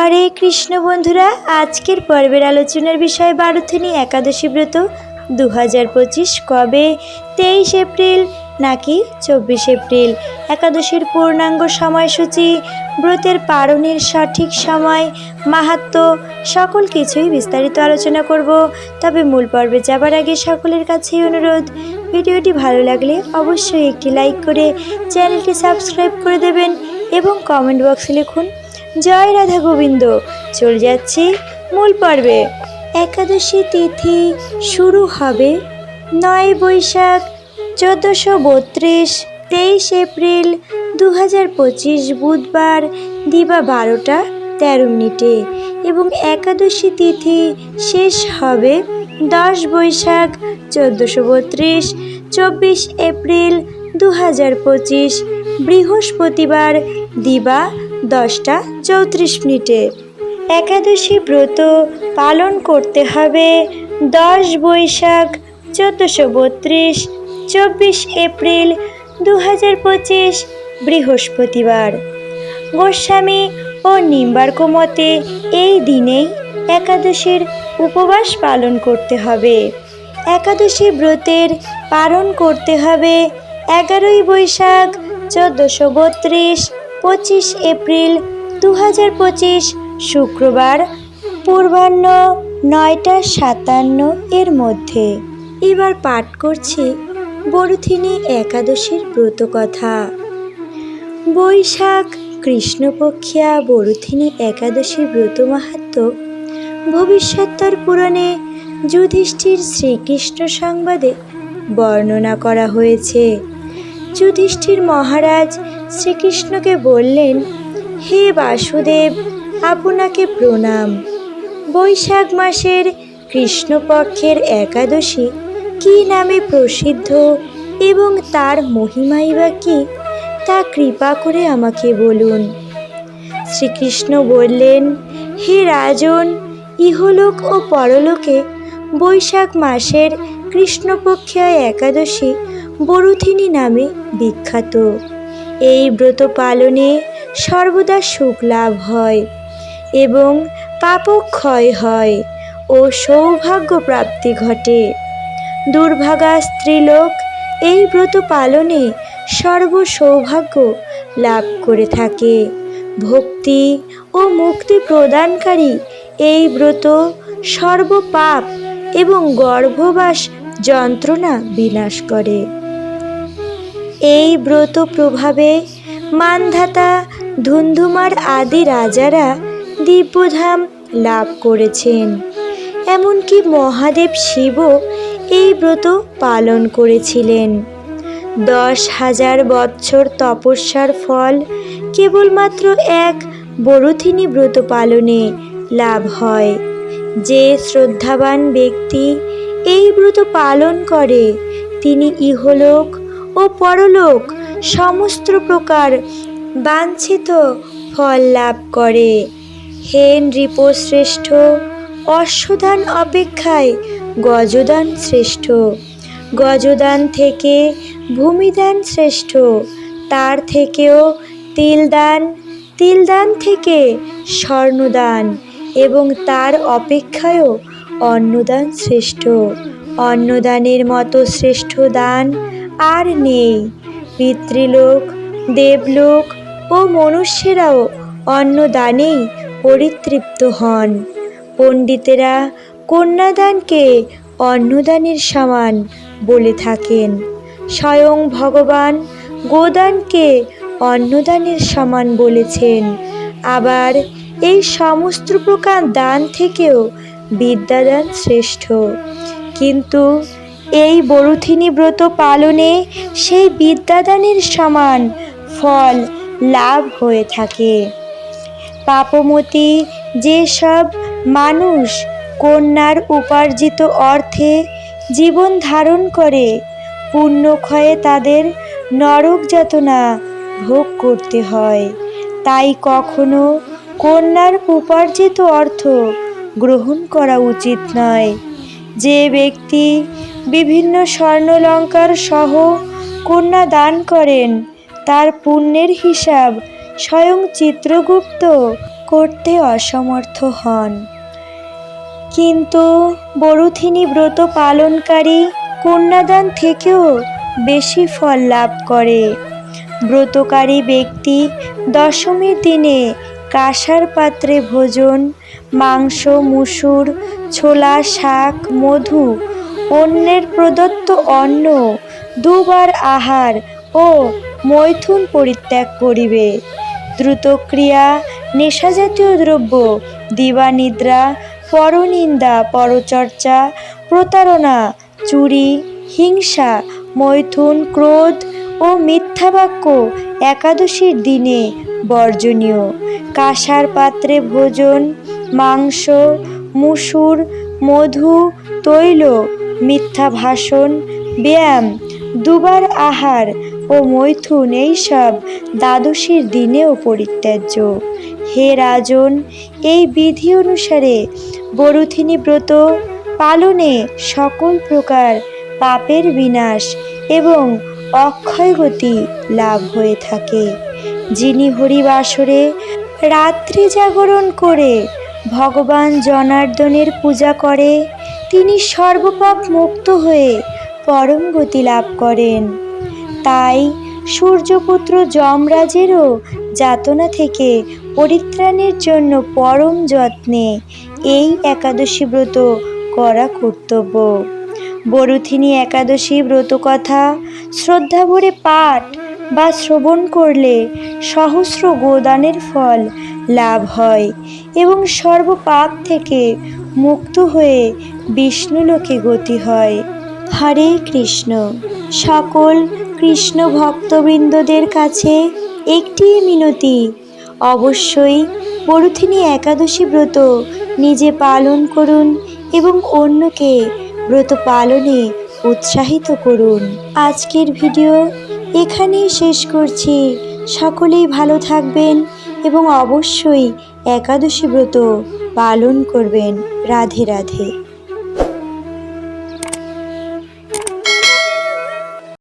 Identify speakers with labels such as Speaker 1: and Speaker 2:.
Speaker 1: হরে কৃষ্ণ বন্ধুরা, আজকের পর্বের আলোচনার বিষয় বারুথিনী একাদশী ব্রত দু হাজার পঁচিশ কবে? তেইশ এপ্রিল নাকি? চব্বিশ এপ্রিল, একাদশীর পূর্ণাঙ্গ সময়সূচি, ব্রতের পারণের সঠিক সময়, মাহাত্ম, সকল কিছুই বিস্তারিত আলোচনা করব। তবে মূল পর্বে যাবার আগে সকলের কাছেই অনুরোধ, ভিডিওটি ভালো লাগলে অবশ্যই একটি লাইক করে চ্যানেলটি সাবস্ক্রাইব করে দেবেন এবং কমেন্ট বক্সে লিখুন, জয় রাধা গোবিন্দ। চলে যাচ্ছি মূল পর্বে। একাদশী তিথি শুরু হবে নয় বৈশাখ চোদ্দোশো বত্রিশ, তেইশ এপ্রিল দু হাজার পঁচিশ বুধবার দিবা বারোটা তেরো মিনিটে এবং একাদশী তিথি শেষ হবে দশ বৈশাখ চোদ্দোশো বত্রিশ, চব্বিশ এপ্রিল দু হাজার পঁচিশ বৃহস্পতিবার দিবা দশটা চৌত্রিশ মিনিটে। একাদশী ব্রত পালন করতে হবে দশ বৈশাখ চোদ্দোশো বত্রিশ চব্বিশ এপ্রিল দু হাজার পঁচিশ বৃহস্পতিবার। গোস্বামী ও নিম্বার্ক মতে এই দিনেই একাদশীর উপবাস পালন করতে হবে। একাদশী ব্রতের পালন করতে হবে এগারোই বৈশাখ চোদ্দোশো বত্রিশ পঁচিশ এপ্রিল দু হাজার পঁচিশ শুক্রবার, পূর্বাহ্ন নয়টা সাতান্ন এর মধ্যে। এবার পাঠ করছি বরুথিনী একাদশীর ব্রত কথা বৈশাখ, কৃষ্ণপক্ষিয়া বরুথিনী একাদশীর ব্রত মাহাত্ম। ভবিষ্যত্তর পুরাণে যুধিষ্ঠির শ্রীকৃষ্ণ সংবাদে বর্ণনা করা হয়েছে। যুধিষ্ঠির মহারাজ শ্রীকৃষ্ণকে বললেন, হে বাসুদেব, আপনাকে প্রণাম। বৈশাখ মাসের কৃষ্ণপক্ষের একাদশী কী নামে প্রসিদ্ধ এবং তার মহিমাই বা কী, তা কৃপা করে আমাকে বলুন। শ্রীকৃষ্ণ বললেন, হে রাজন, ইহলোক ও পরলোকে বৈশাখ মাসের কৃষ্ণপক্ষিয়া একাদশী বরুথিনী নামে বিখ্যাত। এই ব্রত পালনে সর্বদা সুখ লাভ হয় এবং পাপক্ষয় হয় ও সৌভাগ্য প্রাপ্তি ঘটে। দুর্ভাগা স্ত্রীলোক, এই ব্রত পালনে সর্বসৌভাগ্য লাভ করে থাকে। ভক্তি ও মুক্তি প্রদানকারী এই ব্রত সর্বপাপ এবং গর্ভবাস যন্ত্রণা বিনাশ করে। এই ব্রত প্রভাবে মানধাতা, ধুন্ধুমার আদি রাজারা দিব্যধাম লাভ করেছেন। এমনকি মহাদেব শিবও এই ব্রত পালন করেছিলেন। দশ হাজার বৎসর তপস্যার ফল কেবলমাত্র এক বরুথিনী ব্রত পালনে লাভ হয়। যে শ্রদ্ধাবান ব্যক্তি এই ব্রত পালন করে, তিনি ইহলোক ও পরলোক সমস্ত প্রকার বাঞ্ছিত ফল লাভ করে। হে নৃপশ্রেষ্ঠ অশ্বদান অপেক্ষায় গজদান শ্রেষ্ঠ। গজদান থেকে ভূমিদান শ্রেষ্ঠ। তার থেকেও তিলদান তিলদান থেকে স্বর্ণদান এবং তার অপেক্ষায়ও অন্নদান শ্রেষ্ঠ। অন্নদানের মতো শ্রেষ্ঠ দান আর নেই। পিতৃলোক, দেবলোক ও মনুষ্যেরাও অন্নদানেই পরিতৃপ্ত হন। পণ্ডিতেরা কন্যাদানকে অন্নদানের সমান বলে থাকেন। স্বয়ং ভগবান গোদানকে অন্নদানের সমান বলেছেন। আবার এই সমস্ত প্রকার দান থেকেও বিদ্যাদান শ্রেষ্ঠ। কিন্তু এই বরুথিনী ব্রত পালনে সেই বিদ্যাদানের সমান ফল লাভ হয়ে থাকে। পাপমতি যেসব মানুষ কন্যার উপার্জিত অর্থে জীবন ধারণ করে পুণ্যক্ষয়ে তাদের নরক যাতনা ভোগ করতে হয়। তাই কখনো কন্যার উপার্জিত অর্থ গ্রহণ করা উচিত নয়। যে ব্যক্তি বিভিন্ন স্বর্ণলঙ্কার সহ কন্যা দান করেন, তার পুণ্যের হিসাব স্বয়ং চিত্রগুপ্ত করতে অসমর্থ হন। কিন্তু বরুথিনী ব্রত পালনকারী কন্যাদান থেকেও বেশি ফল লাভ করে। ব্রতকারী ব্যক্তি দশমীর দিনে কাঁসার পাত্রে ভোজন, মাংস, মুসুর, ছোলা, শাক, মধু, অন্যের প্রদত্ত অন্ন দুবার আহার ও মৈথুন পরিত্যাগ করিবে। দ্রুতক্রিয়া, নেশাজাতীয় দ্রব্য, দিবানিদ্রা পরনিন্দা, পরচর্চা, প্রতারণা, চুরি, হিংসা, মৈথুন, ক্রোধ ও মিথ্যা বাক্য একাদশীর দিনে বর্জনীয়। কাঁসার পাত্রে ভোজন, মাংস, মুসুর, মধু, তৈল, মিথ্যা ভাষণ, ব্যায়াম, দুবার আহার ও মৈথুন এইসব দ্বাদশীর দিনেও পরিত্যাজ্য। হে রাজন, এই বিধি অনুসারে বরুথিনী ব্রত পালনে সকল প্রকার পাপের বিনাশ এবং অক্ষয়গতি লাভ হয়ে থাকে। যিনি হরিবাসরে রাত্রি জাগরণ করে ভগবান জনার্দনের পূজা করে, তিনি সর্বপাপ মুক্ত হয়ে পরম গতি লাভ করেন। তাই সূর্যপুত্র যমরাজেরও যাতনা থেকে পরিত্রাণের জন্য পরম যত্নে এই একাদশী ব্রত করা কর্তব্য। বরুথিনী একাদশী ব্রত কথা শ্রদ্ধা ভরে পাঠ বা শ্রবণ করলে সহস্র গোদানের ফল লাভ হয় এবং সর্বপাপ থেকে মুক্ত হয়ে বিষ্ণুলোকে গতি হয়। হরে কৃষ্ণ। সকল কৃষ্ণ ভক্তবৃন্দদের কাছে একটি মিনতি। অবশ্যই বরুথিনী একাদশী ব্রত নিজে পালন করুন এবং অন্যকে ব্রত পালনে উৎসাহিত করুন। আজকের ভিডিও এখানেই শেষ করছি। সকলেই ভালো থাকবেন এবং অবশ্যই একাদশী ব্রত পালন করবেন। রাধে রাধে।